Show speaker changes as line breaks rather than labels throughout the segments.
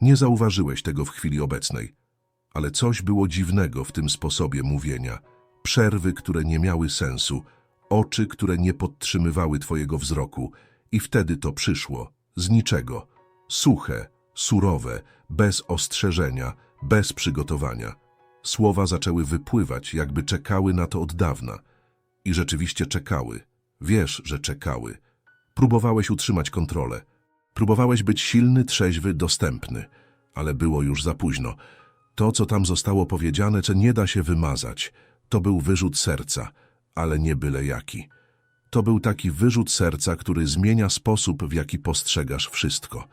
Nie zauważyłeś tego w chwili obecnej, ale coś było dziwnego w tym sposobie mówienia. Przerwy, które nie miały sensu, oczy, które nie podtrzymywały twojego wzroku. I wtedy to przyszło, z niczego. Suche, surowe, bez ostrzeżenia, bez przygotowania. Słowa zaczęły wypływać, jakby czekały na to od dawna. I rzeczywiście czekały. Wiesz, że czekały. Próbowałeś utrzymać kontrolę. Próbowałeś być silny, trzeźwy, dostępny. Ale było już za późno. To, co tam zostało powiedziane, co nie da się wymazać, to był wyrzut serca, ale nie byle jaki. To był taki wyrzut serca, który zmienia sposób, w jaki postrzegasz wszystko.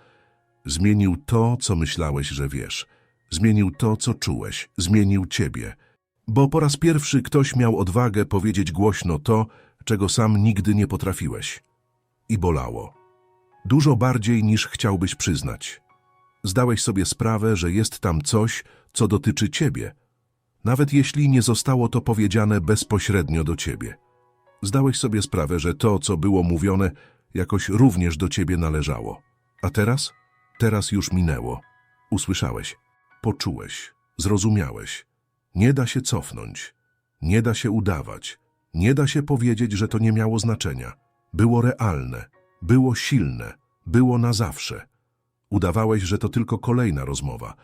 Zmienił to, co myślałeś, że wiesz. Zmienił to, co czułeś. Zmienił ciebie. Bo po raz pierwszy ktoś miał odwagę powiedzieć głośno to, czego sam nigdy nie potrafiłeś. I bolało. Dużo bardziej niż chciałbyś przyznać. Zdałeś sobie sprawę, że jest tam coś, co dotyczy ciebie, nawet jeśli nie zostało to powiedziane bezpośrednio do ciebie. Zdałeś sobie sprawę, że to, co było mówione, jakoś również do ciebie należało. A teraz? Teraz już minęło. Usłyszałeś, poczułeś, zrozumiałeś. Nie da się cofnąć, nie da się udawać, nie da się powiedzieć, że to nie miało znaczenia. Było realne, było silne, było na zawsze. Udawałeś, że to tylko kolejna rozmowa,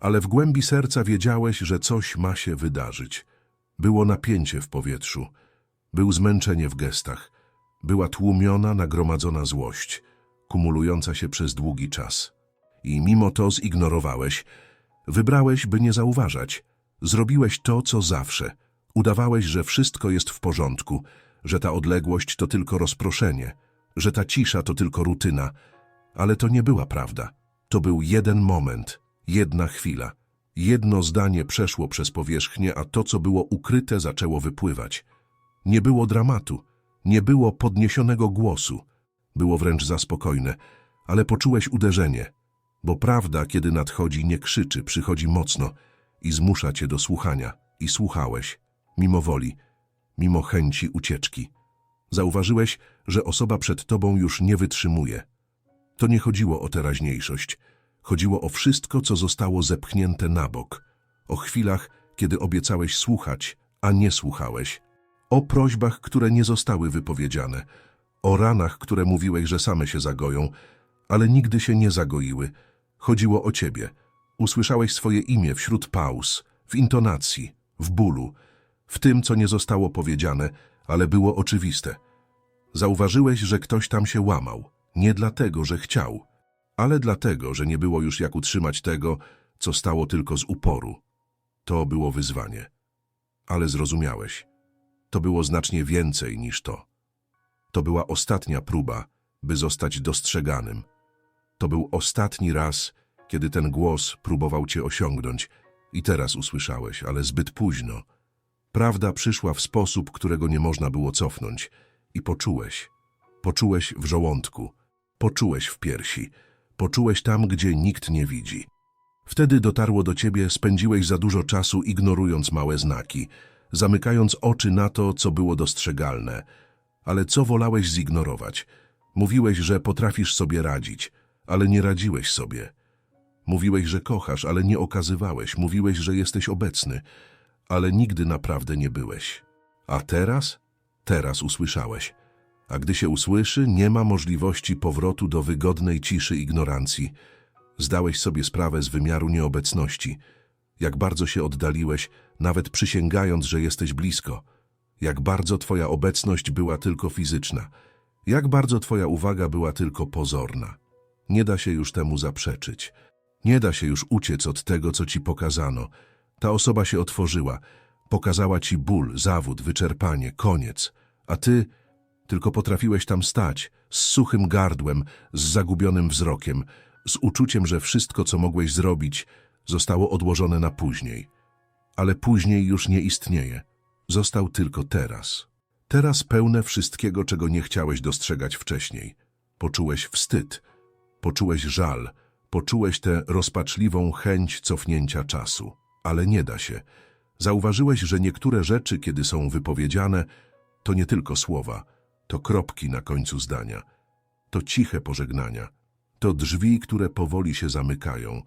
ale w głębi serca wiedziałeś, że coś ma się wydarzyć. Było napięcie w powietrzu, był zmęczenie w gestach, była tłumiona, nagromadzona złość, kumulująca się przez długi czas. I mimo to zignorowałeś, wybrałeś, by nie zauważać. Zrobiłeś to, co zawsze. Udawałeś, że wszystko jest w porządku, że ta odległość to tylko rozproszenie, że ta cisza to tylko rutyna, ale to nie była prawda. To był jeden moment, jedna chwila. Jedno zdanie przeszło przez powierzchnię, a to, co było ukryte, zaczęło wypływać. Nie było dramatu, nie było podniesionego głosu. Było wręcz za spokojne, ale poczułeś uderzenie, bo prawda, kiedy nadchodzi, nie krzyczy, przychodzi mocno i zmusza cię do słuchania. I słuchałeś, mimo woli, mimo chęci ucieczki. Zauważyłeś, że osoba przed tobą już nie wytrzymuje. To nie chodziło o teraźniejszość. Chodziło o wszystko, co zostało zepchnięte na bok. O chwilach, kiedy obiecałeś słuchać, a nie słuchałeś. O prośbach, które nie zostały wypowiedziane. O ranach, które mówiłeś, że same się zagoją, ale nigdy się nie zagoiły. Chodziło o ciebie. Usłyszałeś swoje imię wśród pauz, w intonacji, w bólu, w tym, co nie zostało powiedziane, ale było oczywiste. Zauważyłeś, że ktoś tam się łamał. Nie dlatego, że chciał, ale dlatego, że nie było już jak utrzymać tego, co stało tylko z uporu. To było wyzwanie. Ale zrozumiałeś. To było znacznie więcej niż to. To była ostatnia próba, by zostać dostrzeganym. To był ostatni raz, kiedy ten głos próbował cię osiągnąć i teraz usłyszałeś, ale zbyt późno. Prawda przyszła w sposób, którego nie można było cofnąć i poczułeś. Poczułeś w żołądku, poczułeś w piersi, poczułeś tam, gdzie nikt nie widzi. Wtedy dotarło do ciebie, spędziłeś za dużo czasu ignorując małe znaki, zamykając oczy na to, co było dostrzegalne. Ale co wolałeś zignorować? Mówiłeś, że potrafisz sobie radzić, ale nie radziłeś sobie. Mówiłeś, że kochasz, ale nie okazywałeś. Mówiłeś, że jesteś obecny, ale nigdy naprawdę nie byłeś. A teraz? Teraz usłyszałeś. A gdy się usłyszy, nie ma możliwości powrotu do wygodnej ciszy ignorancji. Zdałeś sobie sprawę z wymiaru nieobecności. Jak bardzo się oddaliłeś, nawet przysięgając, że jesteś blisko. Jak bardzo twoja obecność była tylko fizyczna. Jak bardzo twoja uwaga była tylko pozorna. Nie da się już temu zaprzeczyć. Nie da się już uciec od tego, co ci pokazano. Ta osoba się otworzyła. Pokazała ci ból, zawód, wyczerpanie, koniec. A ty tylko potrafiłeś tam stać, z suchym gardłem, z zagubionym wzrokiem, z uczuciem, że wszystko, co mogłeś zrobić, zostało odłożone na później. Ale później już nie istnieje. Został tylko teraz. Teraz pełne wszystkiego, czego nie chciałeś dostrzegać wcześniej. Poczułeś wstyd, poczułeś żal, poczułeś tę rozpaczliwą chęć cofnięcia czasu. Ale nie da się. Zauważyłeś, że niektóre rzeczy, kiedy są wypowiedziane, to nie tylko słowa, to kropki na końcu zdania, to ciche pożegnania, to drzwi, które powoli się zamykają,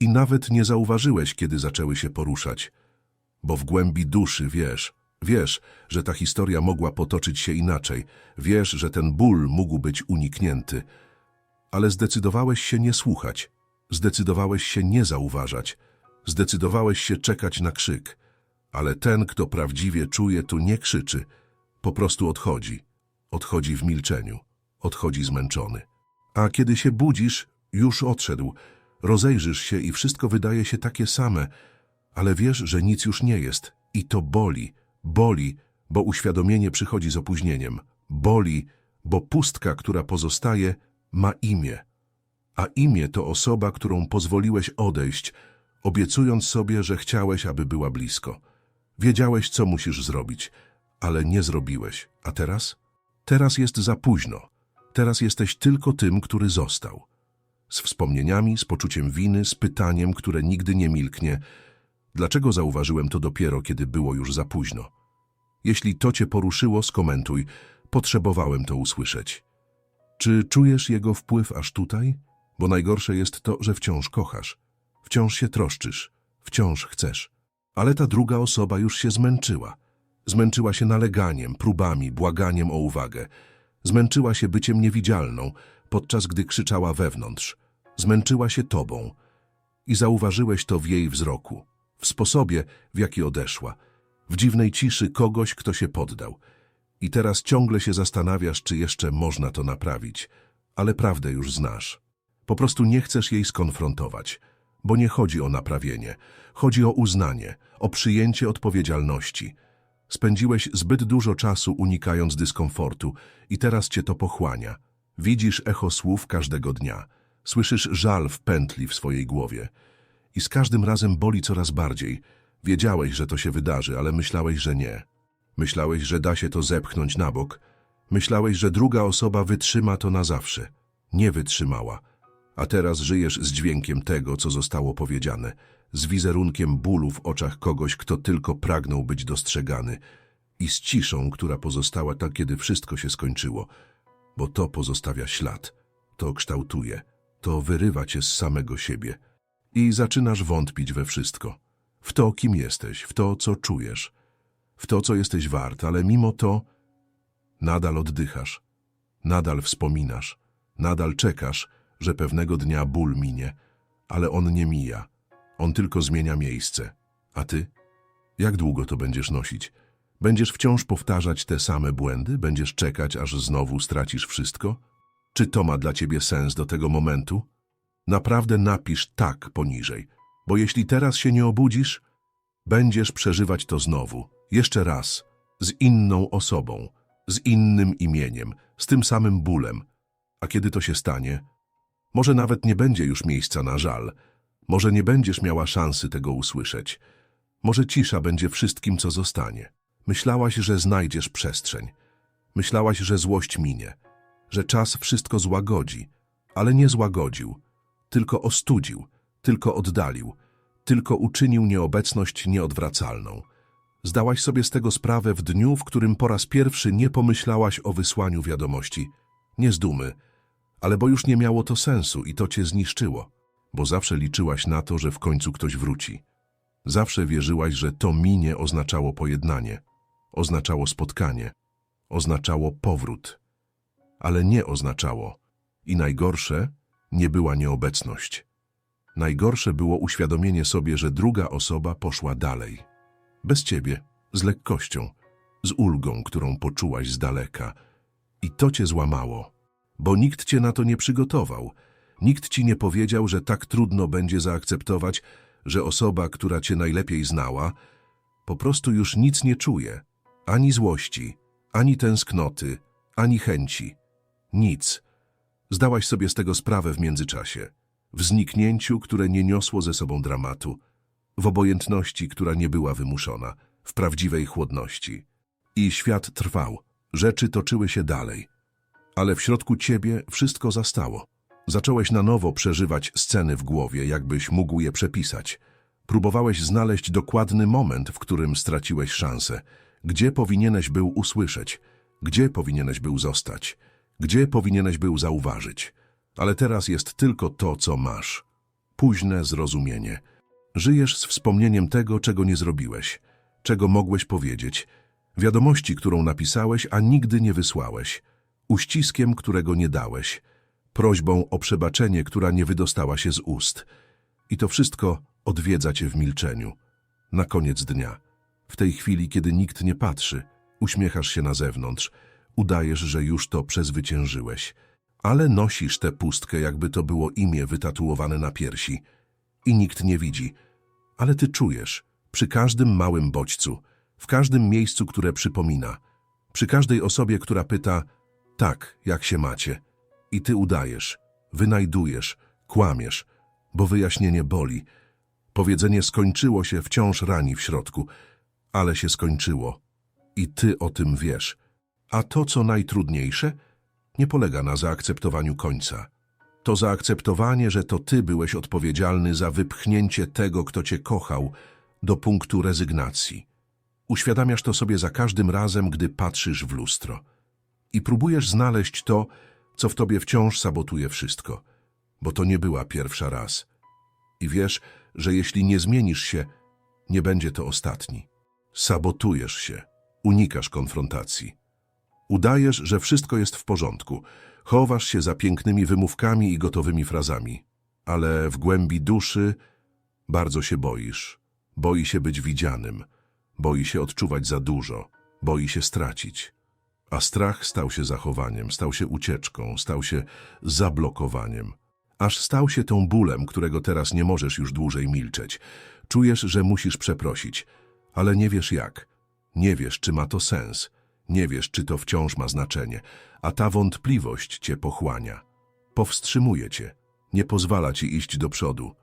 I nawet nie zauważyłeś, kiedy zaczęły się poruszać. Bo w głębi duszy wiesz, wiesz, że ta historia mogła potoczyć się inaczej. Wiesz, że ten ból mógł być uniknięty. Ale zdecydowałeś się nie słuchać. Zdecydowałeś się nie zauważać. Zdecydowałeś się czekać na krzyk. Ale ten, kto prawdziwie czuje, tu nie krzyczy. Po prostu odchodzi. Odchodzi w milczeniu. Odchodzi zmęczony. A kiedy się budzisz, już odszedł. Rozejrzysz się i wszystko wydaje się takie same, ale wiesz, że nic już nie jest. I to boli. Boli, bo uświadomienie przychodzi z opóźnieniem. Boli, bo pustka, która pozostaje, ma imię. A imię to osoba, którą pozwoliłeś odejść, obiecując sobie, że chciałeś, aby była blisko. Wiedziałeś, co musisz zrobić, ale nie zrobiłeś. A teraz? Teraz jest za późno. Teraz jesteś tylko tym, który został. Z wspomnieniami, z poczuciem winy, z pytaniem, które nigdy nie milknie. Dlaczego zauważyłem to dopiero, kiedy było już za późno? Jeśli to cię poruszyło, skomentuj. Potrzebowałem to usłyszeć. Czy czujesz jego wpływ aż tutaj? Bo najgorsze jest to, że wciąż kochasz. Wciąż się troszczysz. Wciąż chcesz. Ale ta druga osoba już się zmęczyła. Zmęczyła się naleganiem, próbami, błaganiem o uwagę. Zmęczyła się byciem niewidzialną, podczas gdy krzyczała wewnątrz. Zmęczyła się tobą. I zauważyłeś to w jej wzroku, w sposobie, w jaki odeszła, w dziwnej ciszy kogoś, kto się poddał. I teraz ciągle się zastanawiasz, czy jeszcze można to naprawić, ale prawdę już znasz. Po prostu nie chcesz jej skonfrontować, bo nie chodzi o naprawienie, chodzi o uznanie, o przyjęcie odpowiedzialności. Spędziłeś zbyt dużo czasu unikając dyskomfortu i teraz cię to pochłania. Widzisz echo słów każdego dnia. Słyszysz żal w pętli w swojej głowie. I z każdym razem boli coraz bardziej. Wiedziałeś, że to się wydarzy, ale myślałeś, że nie. Myślałeś, że da się to zepchnąć na bok. Myślałeś, że druga osoba wytrzyma to na zawsze. Nie wytrzymała. A teraz żyjesz z dźwiękiem tego, co zostało powiedziane, z wizerunkiem bólu w oczach kogoś, kto tylko pragnął być dostrzegany i z ciszą, która pozostała tak, kiedy wszystko się skończyło, bo to pozostawia ślad, to kształtuje, to wyrywa cię z samego siebie i zaczynasz wątpić we wszystko, w to, kim jesteś, w to, co czujesz, w to, co jesteś wart, ale mimo to nadal oddychasz, nadal wspominasz, nadal czekasz, że pewnego dnia ból minie, ale on nie mija. On tylko zmienia miejsce. A ty? Jak długo to będziesz nosić? Będziesz wciąż powtarzać te same błędy? Będziesz czekać, aż znowu stracisz wszystko? Czy to ma dla ciebie sens do tego momentu? Naprawdę napisz tak poniżej, bo jeśli teraz się nie obudzisz, będziesz przeżywać to znowu, jeszcze raz, z inną osobą, z innym imieniem, z tym samym bólem. A kiedy to się stanie, może nawet nie będzie już miejsca na żal, może nie będziesz miała szansy tego usłyszeć. Może cisza będzie wszystkim, co zostanie. Myślałaś, że znajdziesz przestrzeń. Myślałaś, że złość minie, że czas wszystko złagodzi, ale nie złagodził, tylko ostudził, tylko oddalił, tylko uczynił nieobecność nieodwracalną. Zdałaś sobie z tego sprawę w dniu, w którym po raz pierwszy nie pomyślałaś o wysłaniu wiadomości. Nie z dumy, ale bo już nie miało to sensu i to cię zniszczyło, bo zawsze liczyłaś na to, że w końcu ktoś wróci. Zawsze wierzyłaś, że to minie oznaczało pojednanie, oznaczało spotkanie, oznaczało powrót, ale nie oznaczało. I najgorsze nie była nieobecność. Najgorsze było uświadomienie sobie, że druga osoba poszła dalej. Bez ciebie, z lekkością, z ulgą, którą poczułaś z daleka. I to cię złamało bo nikt cię na to nie przygotował. Nikt ci nie powiedział, że tak trudno będzie zaakceptować, że osoba, która cię najlepiej znała, po prostu już nic nie czuje. Ani złości, ani tęsknoty, ani chęci. Nic. Zdałaś sobie z tego sprawę w międzyczasie. W zniknięciu, które nie niosło ze sobą dramatu. W obojętności, która nie była wymuszona. W prawdziwej chłodności. I świat trwał. Rzeczy toczyły się dalej ale w środku ciebie wszystko zastało. Zacząłeś na nowo przeżywać sceny w głowie, jakbyś mógł je przepisać. Próbowałeś znaleźć dokładny moment, w którym straciłeś szansę. Gdzie powinieneś był usłyszeć? Gdzie powinieneś był zostać? Gdzie powinieneś był zauważyć? Ale teraz jest tylko to, co masz. późne zrozumienie. Żyjesz z wspomnieniem tego, czego nie zrobiłeś, czego mogłeś powiedzieć, wiadomości, którą napisałeś, a nigdy nie wysłałeś, uściskiem, którego nie dałeś, prośbą o przebaczenie, która nie wydostała się z ust. I to wszystko odwiedza cię w milczeniu. Na koniec dnia, w tej chwili, kiedy nikt nie patrzy, uśmiechasz się na zewnątrz, udajesz, że już to przezwyciężyłeś, ale nosisz tę pustkę, jakby to było imię wytatuowane na piersi. I nikt nie widzi, ale ty czujesz, przy każdym małym bodźcu, w każdym miejscu, które przypomina, przy każdej osobie, która pyta, tak, jak się macie, i ty udajesz, wynajdujesz, kłamiesz, bo wyjaśnienie boli. Powiedzenie skończyło się wciąż rani w środku, ale się skończyło. I ty o tym wiesz. A to, co najtrudniejsze, nie polega na zaakceptowaniu końca. To zaakceptowanie, że to ty byłeś odpowiedzialny za wypchnięcie tego, kto cię kochał, do punktu rezygnacji. Uświadamiasz to sobie za każdym razem, gdy patrzysz w lustro. I próbujesz znaleźć to, co w tobie wciąż sabotuje wszystko, bo to nie była pierwsza raz. I wiesz, że jeśli nie zmienisz się, nie będzie to ostatni. Sabotujesz się, unikasz konfrontacji. Udajesz, że wszystko jest w porządku, chowasz się za pięknymi wymówkami i gotowymi frazami, ale w głębi duszy bardzo się boisz. Boi się być widzianym, boi się odczuwać za dużo, boi się stracić. A strach stał się zachowaniem, stał się ucieczką, stał się zablokowaniem. Aż stał się tą bólem, którego teraz nie możesz już dłużej milczeć. Czujesz, że musisz przeprosić, ale nie wiesz jak. Nie wiesz, czy ma to sens. Nie wiesz, czy to wciąż ma znaczenie. A ta wątpliwość cię pochłania. Powstrzymuje cię. Nie pozwala ci iść do przodu.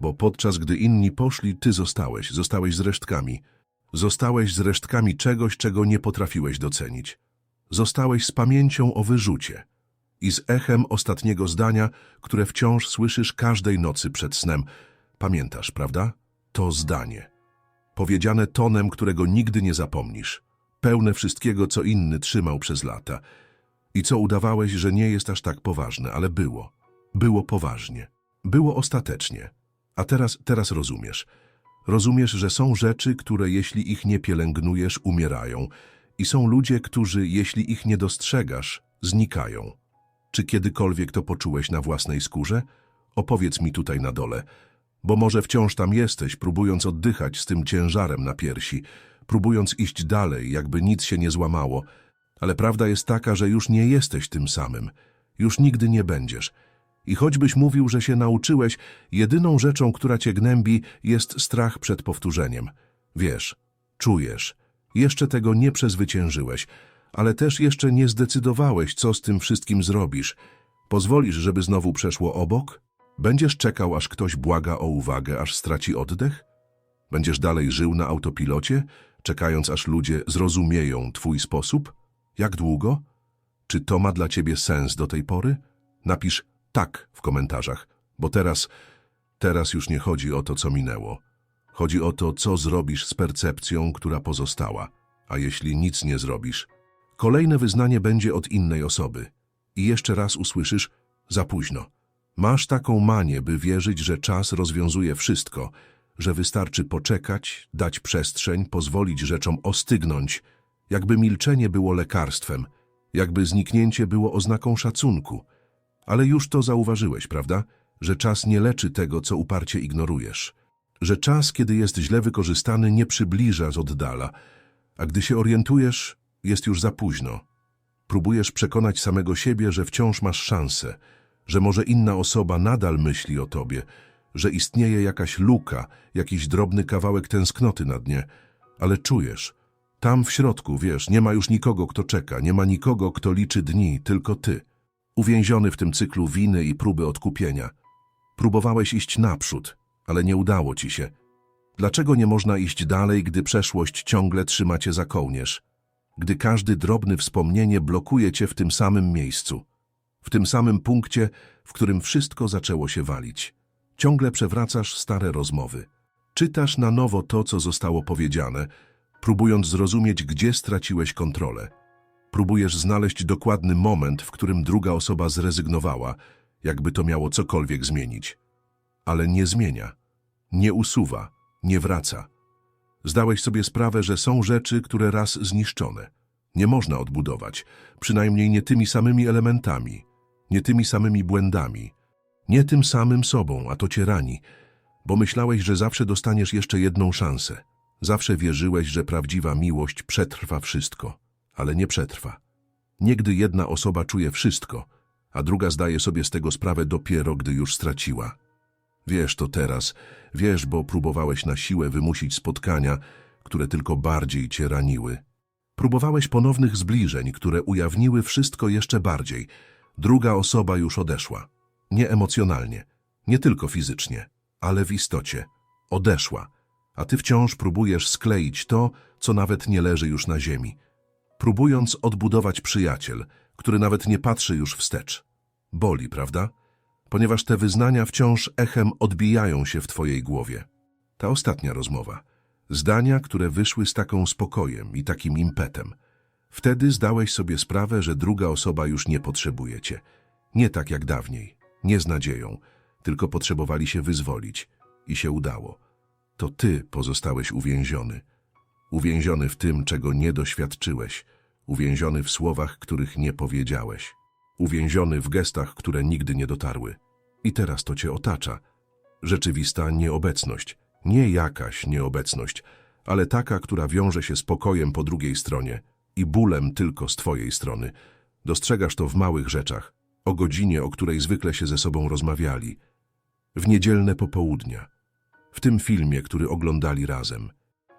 Bo podczas gdy inni poszli, ty zostałeś. Zostałeś z resztkami. Zostałeś z resztkami czegoś, czego nie potrafiłeś docenić. Zostałeś z pamięcią o wyrzucie i z echem ostatniego zdania, które wciąż słyszysz każdej nocy przed snem. Pamiętasz, prawda? To zdanie. Powiedziane tonem, którego nigdy nie zapomnisz. Pełne wszystkiego, co inny trzymał przez lata. I co udawałeś, że nie jest aż tak poważne, ale było. Było poważnie. Było ostatecznie. A teraz, teraz rozumiesz. Rozumiesz, że są rzeczy, które jeśli ich nie pielęgnujesz, umierają. I są ludzie, którzy, jeśli ich nie dostrzegasz, znikają. Czy kiedykolwiek to poczułeś na własnej skórze? Opowiedz mi tutaj na dole, bo może wciąż tam jesteś, próbując oddychać z tym ciężarem na piersi, próbując iść dalej, jakby nic się nie złamało, ale prawda jest taka, że już nie jesteś tym samym, już nigdy nie będziesz. I choćbyś mówił, że się nauczyłeś, jedyną rzeczą, która cię gnębi, jest strach przed powtórzeniem. Wiesz, czujesz, jeszcze tego nie przezwyciężyłeś, ale też jeszcze nie zdecydowałeś, co z tym wszystkim zrobisz. Pozwolisz, żeby znowu przeszło obok? Będziesz czekał, aż ktoś błaga o uwagę, aż straci oddech? Będziesz dalej żył na autopilocie, czekając, aż ludzie zrozumieją twój sposób? Jak długo? Czy to ma dla ciebie sens do tej pory? Napisz tak w komentarzach, bo teraz, teraz już nie chodzi o to, co minęło. Chodzi o to, co zrobisz z percepcją, która pozostała. A jeśli nic nie zrobisz, Kolejne wyznanie będzie od innej osoby. I jeszcze raz usłyszysz, za późno. Masz taką manię, by wierzyć, że czas rozwiązuje wszystko, że wystarczy poczekać, dać przestrzeń, pozwolić rzeczom ostygnąć, jakby milczenie było lekarstwem, jakby zniknięcie było oznaką szacunku. Ale już to zauważyłeś, prawda? Że czas nie leczy tego, co uparcie ignorujesz. Że czas, kiedy jest źle wykorzystany, nie przybliża z oddala, a gdy się orientujesz, jest już za późno. Próbujesz przekonać samego siebie, że wciąż masz szansę, że może inna osoba nadal myśli o tobie, że istnieje jakaś luka, jakiś drobny kawałek tęsknoty na dnie, ale czujesz, tam w środku, wiesz, nie ma już nikogo, kto czeka, nie ma nikogo, kto liczy dni, tylko ty. Uwięziony w tym cyklu winy i próby odkupienia. Próbowałeś iść naprzód, ale nie udało ci się. Dlaczego nie można iść dalej, gdy przeszłość ciągle trzyma cię za kołnierz? gdy każdy drobny wspomnienie blokuje cię w tym samym miejscu, w tym samym punkcie, w którym wszystko zaczęło się walić. Ciągle przewracasz stare rozmowy. Czytasz na nowo to, co zostało powiedziane, próbując zrozumieć, gdzie straciłeś kontrolę. Próbujesz znaleźć dokładny moment, w którym druga osoba zrezygnowała, jakby to miało cokolwiek zmienić. ale nie zmienia, nie usuwa, nie wraca. Zdałeś sobie sprawę, że są rzeczy, które raz zniszczone. Nie można odbudować, przynajmniej nie tymi samymi elementami, nie tymi samymi błędami, nie tym samym sobą, a to cię rani, bo myślałeś, że zawsze dostaniesz jeszcze jedną szansę. Zawsze wierzyłeś, że prawdziwa miłość przetrwa wszystko, ale nie przetrwa. Niegdy jedna osoba czuje wszystko, a druga zdaje sobie z tego sprawę dopiero, gdy już straciła. Wiesz to teraz, wiesz, bo próbowałeś na siłę wymusić spotkania, które tylko bardziej cię raniły. Próbowałeś ponownych zbliżeń, które ujawniły wszystko jeszcze bardziej. Druga osoba już odeszła. Nie emocjonalnie, nie tylko fizycznie, ale w istocie. Odeszła, a ty wciąż próbujesz skleić to, co nawet nie leży już na ziemi. Próbując odbudować przyjaciel, który nawet nie patrzy już wstecz. Boli, prawda? Ponieważ te wyznania wciąż echem odbijają się w twojej głowie. Ta ostatnia rozmowa. Zdania, które wyszły z taką spokojem i takim impetem. Wtedy zdałeś sobie sprawę, że druga osoba już nie potrzebuje cię. Nie tak jak dawniej, nie z nadzieją, tylko potrzebowali się wyzwolić. I się udało. To ty pozostałeś uwięziony. Uwięziony w tym, czego nie doświadczyłeś. Uwięziony w słowach, których nie powiedziałeś. Uwięziony w gestach, które nigdy nie dotarły. I teraz to cię otacza. Rzeczywista nieobecność. Nie jakaś nieobecność, ale taka, która wiąże się z pokojem po drugiej stronie i bólem tylko z twojej strony. Dostrzegasz to w małych rzeczach, o godzinie, o której zwykle się ze sobą rozmawiali, w niedzielne popołudnia, w tym filmie, który oglądali razem,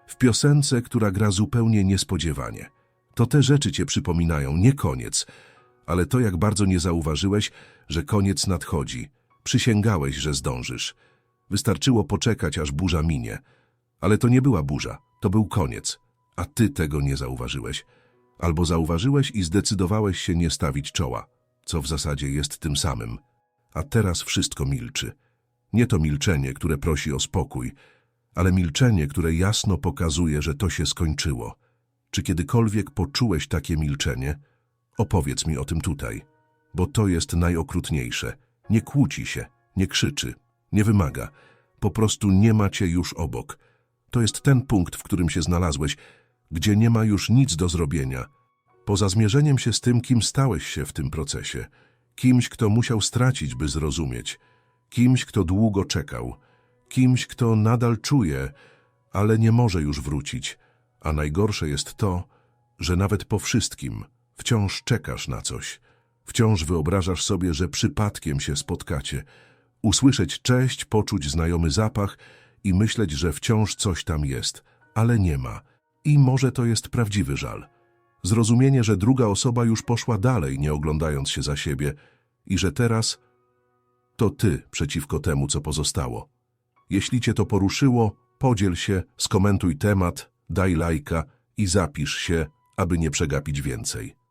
w piosence, która gra zupełnie niespodziewanie. To te rzeczy cię przypominają, nie koniec, ale to jak bardzo nie zauważyłeś, że koniec nadchodzi. Przysięgałeś, że zdążysz. Wystarczyło poczekać, aż burza minie. Ale to nie była burza, to był koniec. A ty tego nie zauważyłeś. Albo zauważyłeś i zdecydowałeś się nie stawić czoła, co w zasadzie jest tym samym. A teraz wszystko milczy. Nie to milczenie, które prosi o spokój, ale milczenie, które jasno pokazuje, że to się skończyło. Czy kiedykolwiek poczułeś takie milczenie? Opowiedz mi o tym tutaj, bo to jest najokrutniejsze. Nie kłóci się, nie krzyczy, nie wymaga. Po prostu nie ma cię już obok. To jest ten punkt, w którym się znalazłeś, gdzie nie ma już nic do zrobienia. Poza zmierzeniem się z tym, kim stałeś się w tym procesie. Kimś, kto musiał stracić, by zrozumieć. Kimś, kto długo czekał. Kimś, kto nadal czuje, ale nie może już wrócić. A najgorsze jest to, że nawet po wszystkim wciąż czekasz na coś. Wciąż wyobrażasz sobie, że przypadkiem się spotkacie. Usłyszeć cześć, poczuć znajomy zapach i myśleć, że wciąż coś tam jest, ale nie ma. I może to jest prawdziwy żal. Zrozumienie, że druga osoba już poszła dalej, nie oglądając się za siebie i że teraz to ty przeciwko temu, co pozostało. Jeśli cię to poruszyło, podziel się, skomentuj temat, daj lajka i zapisz się, aby nie przegapić więcej.